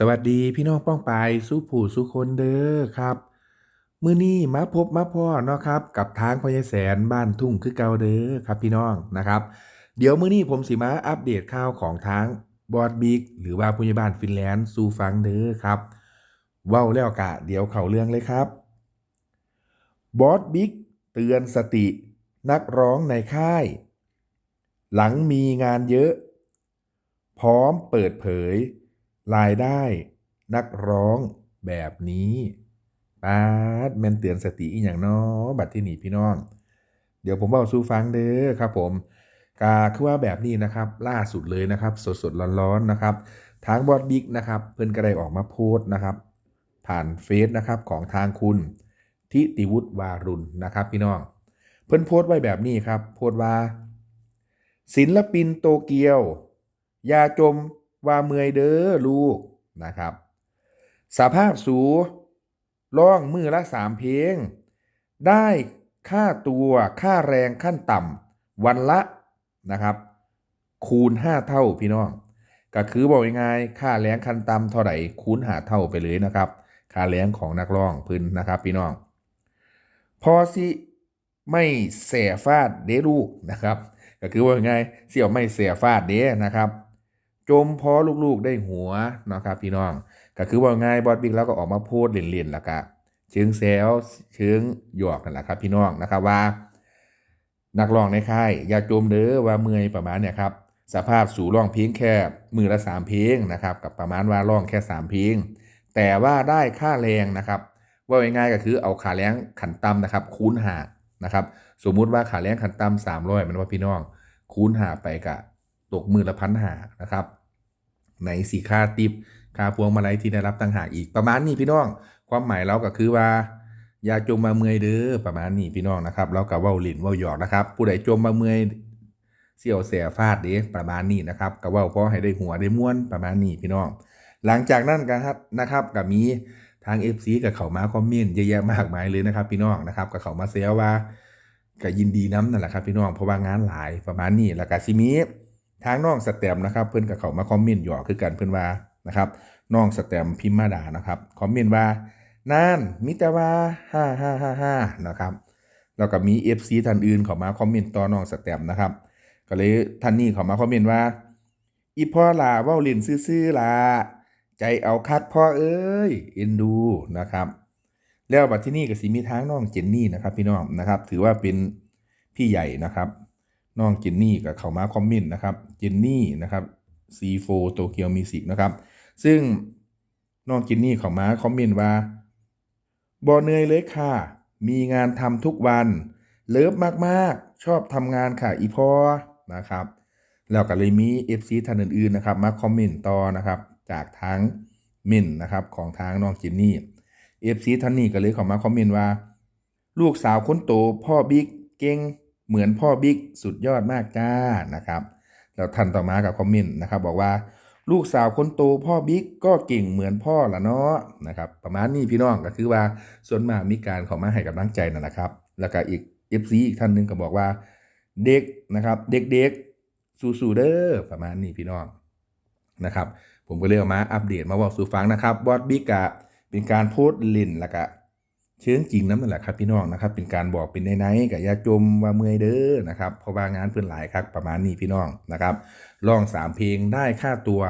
สวัสดีพี่น้องป้องปายสู้ผู้สู้คนเด้อครับ มื้อนี้มาพบมาพ่อเนาะครับกับทางพญาแสนบ้านทุ่งคือเก่าเด้อครับพี่น้องนะครับ เดี๋ยวมื้อนี้ผมสิมาอัปเดตข่าวของทางบอดบิ๊กหรือว่าผู้ใหญ่บ้านฟินแลนด์สู่ฟังเด้อครับเว้าแล้วกะเดี๋ยวเข้าเรื่องเลยครับบอสบิ๊กเตือนสตินักร้องในค่าย หลังมีงานเยอะ พร้อมเปิดเผย รายได้นักร้องแบบนี้ปาดแมนเตือนสติอีกอย่างนาะบัดที่หนีพี่น้อง เดี๋ยวผมบอกสู่ฟังเด้อครับผมกาคือว่าแบบนี้นะครับ ล่าสุดเลยนะครับ สดสดๆร้อนๆนะครับ ทางบอดบิ๊กนะครับ เพิ่อนก็ได้ออกมาโพสต์นะครับ ผ่านเฟซนะครับของทางคุณทิติวุฒิวารุณนะครับ พี่น้อง เพิ่อนโพสต์ไว้แบบนี้ครับ โพสต์ว่า ศิลปินโตเกียว ยาจม ว่าเมื่อยเด้อลูกนะครับ สภาพสูร้องมือละสามเพลง ได้ค่าตัวค่าแรงขั้นต่ำวันละนะครับ คูณ 5 เท่าพี่น้อง ก็คือบอกง่ายๆค่าแรงขั้นต่ำเท่าไหร่คูณหาเท่าไปเลยนะครับ ค่าแรงของนักร้องพื้นนะครับพี่น้อง พอสิไม่เสียฟาดเด้ลูกนะครับ ก็คือว่าไงเสี่ยวไม่เสียฟาดเด้นะครับ จมพอลูกๆได้หัวนะครับพี่น้อง ก็คือว่าไงบอสบิ๊กแล้วก็ออกมาพูดเล่นๆแล้วก็เชิงแซวเชิงหยอกนั่นแหละครับพี่น้องนะครับว่า นักร้องในค่ายอย่าจมเด้อว่าเมื่อยประมาณเนี่ยครับสภาพสู่ร้องเพลงแค่มือละสามเพลงนะครับกับประมาณว่าร้องแค่สามเพลงแต่ว่าได้ค่าแรงนะครับว่าง่ายๆก็คือเอาค่าแรงขันต่ำนะครับ คูณหานะครับ สมมุติว่าค่าแรงขันต่ำสามร้อยมันว่าพี่น้อง คูณหาไปกะตกมือละพันหานะครับ ในสีค่าติปค่าพวงมาลัยที่ได้รับต่างหากอีกประมาณนี้พี่น้อง ความหมายเราก็คือว่า อย่าจมมาเมื่อยเด้อประมาณนี้พี่น้องนะครับแล้วก็เว้าหลินว้าหยอกนะครับ ผู้ใดจมมาเมื่อยเสี่ยวเสียฟาดเด้ประมาณนี้นะครับก็เว้าพอให้ได้หัวได้ม้วนประมาณนี้พี่น้อง หลังจากนั้นกันครับนะครับก็มีทาง FC กับเขามาคอมเมนต์เยอะแยะมากมายเลยนะครับ พี่น้องนะครับกับเขามาเซลว่าก็ยินดีน้ำนั่นแหละครับพี่น้องเพราะว่างานหลายประมาณนี้แล้วก็ซิมี ทางน้องสแตมนะครับ เพื่อนกับเขามาคอมเมนต์หยอกคือกันเพื่อนว่านะครับน้องสแตมพิมมาดานะครับคอมเมนต์ว่านั่นมิต่ว่าฮ่าฮ่าฮ่าฮ่านะครับแล้วก็มี FC ท่านอื่นเขามาคอมเมนต์ต่อน้องสแตมนะครับ ก็เลยท่านนี้เขามาคอมเมนต์ว่า อีพ่อลาเว้าลินซื่อๆลาใจเอาคักพ่อเอ้ยเอ็นดูนะครับ แล้วบัดที่นี่ก็สิมีทางน้องเจนนี่นะครับ พี่น้องนะครับ ถือว่าเป็นพี่ใหญ่นะครับ น้องเจนนี่ก็เขามาคอมเมนต์นะครับเจนนี่นะครับ C4 โตเกียวมิสิกนะครับ ซึ่งน้องเจนนี่เขามาคอมเมนต์ว่าบ่เหนื่อยเลยค่ะ มีงานทำทุกวัน เลิฟมากๆ ชอบทำงานค่ะอีพอนะครับ แล้วก็เลยมี FC ท่านอื่นๆนะครับ มาคอมเมนต์ต่อนะครับ จากทางมินนะครับของทางน้องจินนี่ FC ท่านนี้ก็เลยเข้ามาคอมเมนต์ว่า ลูกสาวคนโตพ่อบิ๊กเก่ง เหมือนพ่อบิ๊กสุดยอดมากจ้านะครับแล้วท่านต่อมากับคอมเมนต์นะครับบอกว่าลูกสาวคนโตพ่อบิ๊กก็เก่งเหมือนพ่อละเนาะนะครับประมาณนี้พี่น้องก็คือว่าส่วนมากมีการขอมาให้กำลังใจนั่นแหละครับ แล้วก็อีก FC อีกท่านหนึงก็บอกว่าเด็กนะครับ เด็กๆสู้ๆเด้อประมาณนี้พี่น้องนะครับผมก็เลยเอามาอัปเดตมาบอกสู่ฟังนะครับบอสบิ๊กอะเป็นการโพสต์ลินแล้วก็ เชิงจริงนั่นแหละครับพี่น้องนะครับ เป็นการบอกเป็นในๆกับยาจมว่าเมื่อยเด้อนะครับเพราะว่างานเพื่อนหลายครับประมาณนี้พี่น้องนะครับลองสามเพลงได้ค่าตัว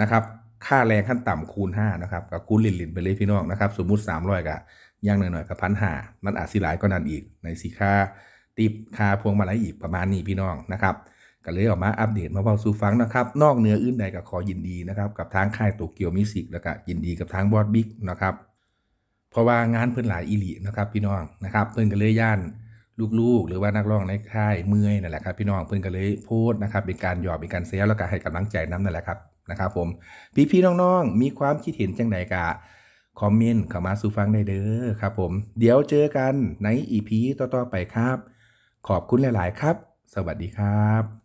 นะครับค่าแรงขั้นต่ำคูณ5นะครับกับคูณลินๆไปเลยพี่น้องนะครับ สมมุติ 300กับย่างหน่อยๆกับพันหามันอาจสิหลายก็นั่นอีกในสีค่าติบค่าพวงมาลัยอีกประมาณนี้พี่น้องนะครับก็เลยออกมาอัปเดตมาเบาสู่ฟังนะครับ นอกเหนืออื่นใดก็ขอยินดีนะครับ กับทางค่ายโตเกียวมิวสิกแล้วก็ยินดีกับทางบอสบิ๊กนะครับ เพราะว่างานเพิ่นหลายอีหลีนะครับพี่น้องนะครับเพิ่นก็เลยย่านลูกๆ หรือว่านักร้องในค่ายเมื่อยนั่นแหละครับพี่น้องเพิ่นก็เลยโพสต์นะครับเป็นการหยอกเป็นการเซลแล้วก็ให้กำลังใจน้ำนั่นแหละครับนะครับผมพี่ๆน้องๆ มีความคิดเห็นจังใดกะคอมเมนต์เข้ามาสู่ฟังได้เด้อครับผม เดี๋ยวเจอกันในอีพีต่อๆไปครับ ขอบคุณหลาย ๆ ครับ สวัสดีครับ